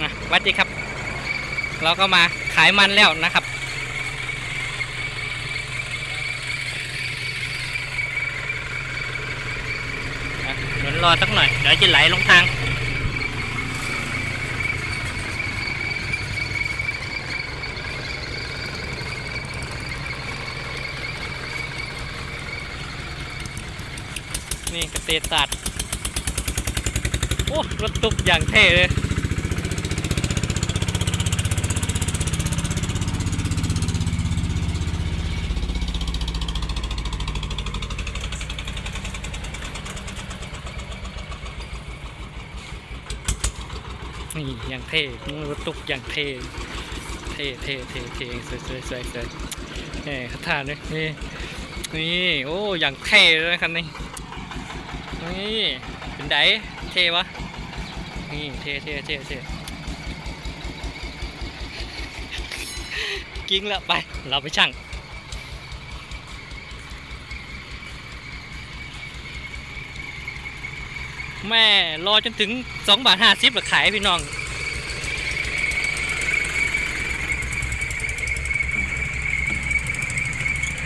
สวัสดีครับ เราก็มาขายมันแล้วนะครับ เดี๋ยวรอสักหน่อย เดี๋ยวจะไหลลงทางนี่เกษตรศาสตร์โอ้รถตุกอย่างเท่เลย นี่อย่างเท่รถตุกอย่างเท่ เท่เท่เท่เท่สวยสวยสวยสวยเฮ้ขัท่าด้วยนี่นี่โอ้อย่างเท่เลยคันนี้นี่เป็นไดเท่วะนี่เท่เท่เท่เท่กิ้งแล้วไป เราไปช่าง แม่รอจนถึง2บาท50หรือขายพี่น้อง